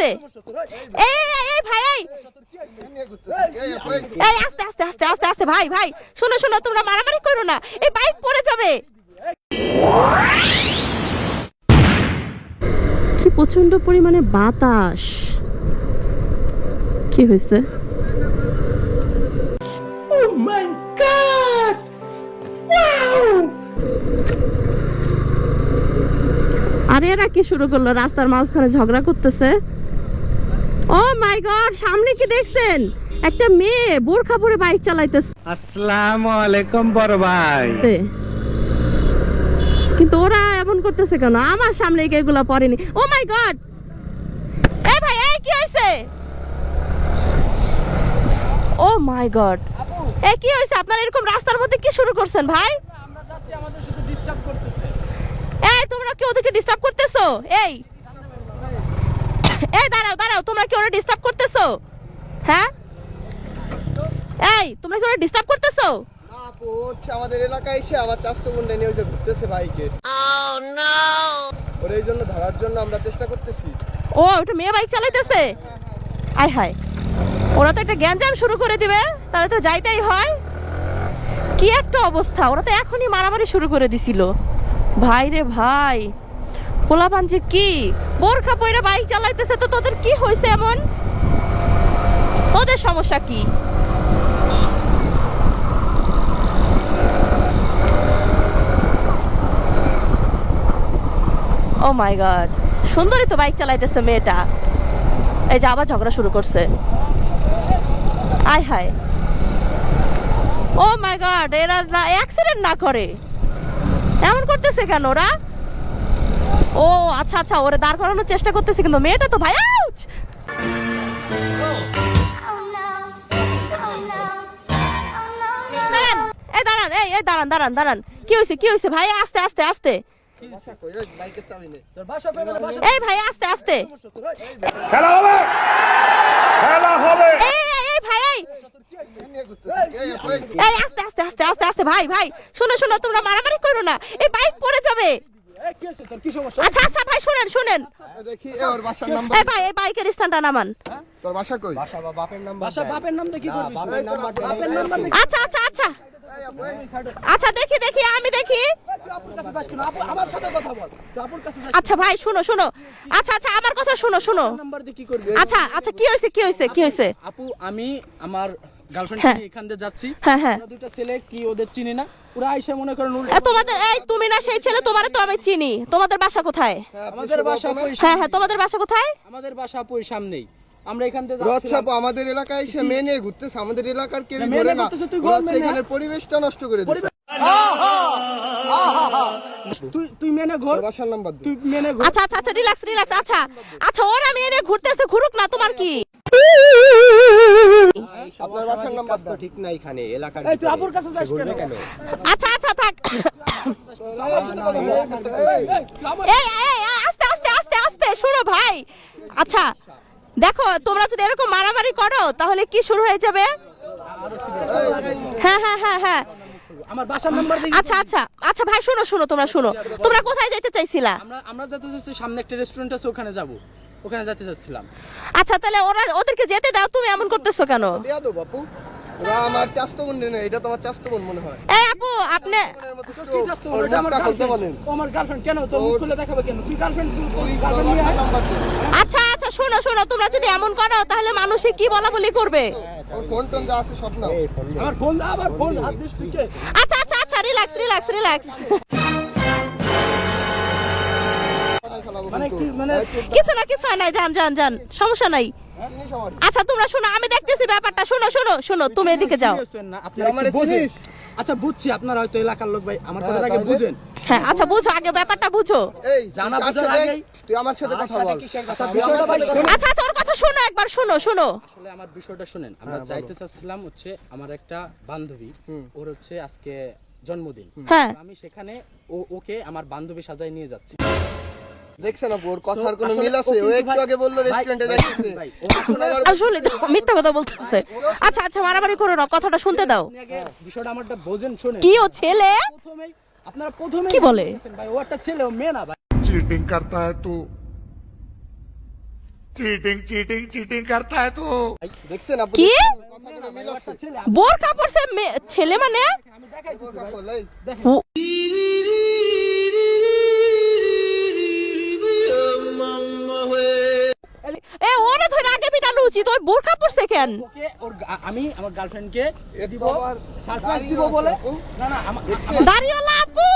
আস্তে এই এই, এই ভাই এই। এই আস্তে আস্তে আস্তে আস্তে আস্তে ভাই ভাই শোনো শোনো তোমরা মারামারি করো না। এই বাইক পড়ে যাবে। কি প্রচণ্ড পরিমাণে বাতাস। কি হয়েছে? আরে এরা কি শুরু করল? রাস্তার মাঝখানে ঝগড়া করতেছে? মাই গড সামনে কি দেখছেন? একটা মেয়ে বোরখা পরে বাইক চালাইতেছে। আসসালামু আলাইকুম বড় ভাই। কিন্তু ওরা এমন করতেছে কেন? আমার সামনে এগুলা পড়েনি? ও মাই গড এই ভাই এই কি হয়েছে ও মাই গড এই কি হয়েছে আপনারা এরকম রাস্তার মধ্যে কি শুরু করছেন ভাই? আমরা যাচ্ছি আমাদের শুধু ডিস্টার্ব করতেছে। এই তোমরা কি ওদেরকে ডিস্টার্ব করতেছো? এই! এই দাঁড়াও দাঁড়াও তোমরা কি ওরা ডিস্টার্ব করতেছো? হ্যাঁ? এই তোমরা কি ওরা ডিস্টার্ব করতেছো? আমাদের এলাকায় এসে আমার চাষতো বোনটা নিয়ে ওই যে ঘুরতেছে বাইকে ওর এই জন্য ধরার জন্য আমরা চেষ্টা করতেছি। ও ওটা মেয়ে বাইক চালাইতেছে? আয় হায়। ওরা তো একটা গ্যাঞ্জাম শুরু করে দিবে তাহলে তো যাইতেই হয়। কি একটা অবস্থা ওরা তো এখনই মারামারি শুরু করে দিছিল। ভাই রে ভাই। পোলাপান যে কি? বোরখা পয়রা বাইক চালাইতেছে তো তোদের কি হয়েছে এমন? তোদের সমস্যা কি? ও মাই গড, সুন্দরই তো বাইক চালাইতেছে মেয়েটা। এই যে আবার ঝগড়া শুরু করছে। আয় হায়। ও মাই গড, এরা অ্যাক্সিডেন্ট না করে। এমন করতেছে কেন ওরা? আচ্ছা আচ্ছা ওরে দাঁড় করানোর চেষ্টা করতেছে কিন্তু মেয়েটা তো ভাই আউচ! দাঁড়ান এই দাঁড়ান এই এই দাঁড়ান দাঁড়ান দাঁড়ান। কি হয়েছে কি হয়েছে ভাই আস্তে আস্তে আস্তে। এই ভাই আস্তে আস্তে। খেলা হবে! খেলা হবে! এই ভাই। এই আস্তে আস্তে আস্তে আস্তে আস্তে ভাই ভাই। শোনো শোনো তোমরা মারামারি করো না। এই বাইক পড়ে যাবে। আচ্ছা আচ্ছা ভাই শুনেন শুনেন। দেখি ওর বাসার নাম্বার। এই ভাই এই বাইকের স্ট্যান্ডটা নামান। তোর বাসা কই? বাসা বা বাপের নাম্বার বাসা বাপের নাম দিয়ে কি করবি? বাপের নাম্বার বাপের নাম্বার আচ্ছা আচ্ছা আচ্ছা। আচ্ছা দেখি দেখি আমি দেখি। তুই আপুর কাছে যাস কেন? আপু আমার সাথে কথা বল। তুই আপুর কাছে যাস আচ্ছা ভাই শুনো শুনো। আচ্ছা আচ্ছা আমার কথা শুনো শুনো। নাম্বার দিয়ে কি করবি? আচ্ছা আচ্ছা কি হয়েছে কি হয়েছে কি হয়েছে? আপু আমি আমার গার্লফ্রেন্ড হ্যাঁ। এখান দিয়ে যাচ্ছি? হ্যাঁ হ্যাঁ। ওরা ছেলে কি ওদের চিনি না? ওরা আইসা মনে করেন তোমাদের এই তুমি না সেই ছেলে তোমারে তো আমি চিনি। তোমাদের বাসা কোথায়? আমাদের বাসা হ্যাঁ হ্যাঁ তোমাদের বাসা কোথায়? আমাদের বাসা আপু সামনেই। আমরা এখান থেকে আচ্ছা আমাদের এলাকায় এসে মেয়ে নিয়ে ঘুরতেছে আমাদের এলাকার কেউ না, মেয়ে ধরে নিয়ে না। ঘুরতেছে, তুই ওরা গরম হচ্ছে মেয়ে না? এখানের পরিবেশটা নষ্ট করে দিচ্ছে তুই তুই মেনে ঘর। বাসার নাম্বার তুই মেনে ঘর। আচ্ছা আচ্ছা আচ্ছা রিল্যাক্স রিল্যাক্স আচ্ছা। আচ্ছা ওরা ঘুরতেছে ঘুরুক না তোমার কি? আপনার বাসার নাম্বার তো ঠিক না এখানে এলাকার এই তুই আপুর কাছে যাস কেন? আচ্ছা আচ্ছা থাক। এই এই এই, আস্তে আস্তে আস্তে আস্তে শোনো ভাই। আচ্ছা দেখো তোমরা যদি এরকম মারামারি করো তাহলে কি শুরু হয়ে যাবে? হ্যাঁ হ্যাঁ হ্যাঁ হ্যাঁ। আমার বাসার নাম্বার দিয়ে আচ্ছা আচ্ছা আচ্ছা ভাই শোনো শোনো তোমরা শোনো। তোমরা কোথায় যেতে চাইছিলা? আমরা আমরা যেতে চাচ্ছি সামনে একটা রেস্টুরেন্ট আছে ওখানে যাব। ওখানে যেতে চাচ্ছিলাম। আচ্ছা তাহলে ওরা ওদেরকে যেতে দাও তুমি এমন করতেছো কেন? দেয়া দো বাপু ওরা আমার চাষতো বোন নেই এটা তোমার চাষতো বোন মনে হয়। এই আপু আপনি কি চোখ, চাস এটা আমার খুলতে বলেন। ও আমার গার্লফ্রেন্ড কেন? তোর মুখ খুলে দেখাবে কেন? তুই গার্লফ্রেন্ড তুই গার্লফ্রেন্ড নিয়ে আচ্ছা আচ্ছা শোনো শোনো তোমরা যদি এমন করো তাহলে মানুষে কি বলা বলি করবে? ওর ফোন টোন যা আছে সব নাও। আমার ফোন দা আবার ফোন হাত দিস তুই কে? আচ্ছা আচ্ছা আচ্ছা রিল্যাক্স রিল্যাক্স রিল্যাক্স কিছু না কিছু নাই যান যান যান। সমস্যা নাই। আমার আচ্ছা তোমরা শোনো আমি দেখতেছি ব্যাপারটা। শোনো শোনো শোনো তুমি এদিকে যাও? আচ্ছা বুঝছি আপনারা হয়তো এলাকার লোক ভাই আমার হ্যাঁ, কথাটাকে তাহলে? বুঝেন। হ্যাঁ আচ্ছা বুঝো আগে ব্যাপারটা বুঝো। এই জানা বোঝার আগেই- তুই আমার সাথে কথা বল। আচ্ছা বিষয়টা ভাই শোনেন আচ্ছা আচ্ছা ওর কথা শোনো একবার শোনো শোনো। আসলে আমার বিষয়টা শুনেন আমরা যাইতে চাচ্ছিলাম হচ্ছে আমার একটা বান্ধবী ওর হচ্ছে আজকে জন্মদিন। হ্যাঁ। আমি সেখানে ও ওকে আমার বান্ধবী সাজায় নিয়ে যাচ্ছি। কথার কোনো মিল আছে? ও একটু আগে বলল রেস্টুরেন্টে আসলে মিথ্যা কথা আচ্ছা আচ্ছা মারামারি করো না কথাটা শুনতে দাও। হ্যাঁ, বিষয়টা আমারটা বোঝেন শুনে কি ও ছেলে? আপনারা প্রথমে কি বলে? ভাই ও একটা ছেলে ও মেয়ে না ভাই। চিটিং করতা হ্যায় তু। চিটিং চিটিং চিটিং করতা হ্যায় তু। দেখছেন কি? ছেলে মানে? আমি দেখাই উচিত ওই বোরকা পরছে কেন ওকে ওর আমি আমার গার্লফ্রেন্ডকে দিব সারপ্রাইজ দিব বলে। না না আমার দাড়িওয়ালা আপু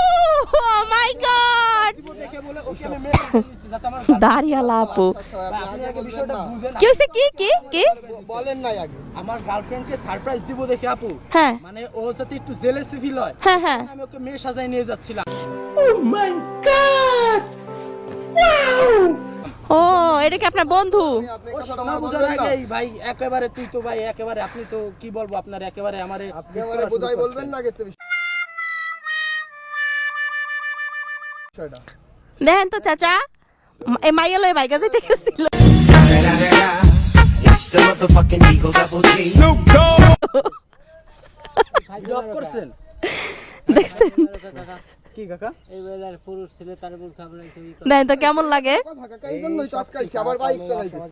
ও মাই গড। দিব দেখে বলে ওকে আমি মেয়ে বানিয়ে দিচ্ছি যাতে আমার দাড়িওয়ালা আপু। আচ্ছা বিষয়টা না। বুঝেন কি হয়েছে? কি কি কি? বলেন নাই আগে। আমার গার্লফ্রেন্ডকে সারপ্রাইজ দিব দেখে আপু। হ্যাঁ। মানে ও যাতে একটু জেলেসি ফিল হয়। হ্যাঁ হ্যাঁ। আমি ওকে মেয়ে সাজায় নিয়ে যাচ্ছিলাম। ও এটা কি আপনার বন্ধু? বোঝার না আগেই ভাই একেবারে তুই তো ভাই একেবারে আপনি তো কি বলব আপনার একেবারে আমারে আপনি আমারে বোঝাই বলবেন না বিষয়টা। দেখেন তো চাচা এই মাইয়ালয় বাইকা যেতে গেছিল। It's the motherfucking Eagle Double G. Drop করছেন দেখছেন কি কাকা তো কেমন লাগে? এই জন্যই তো আটকাইছে আবার বাইক চালাইতেছে।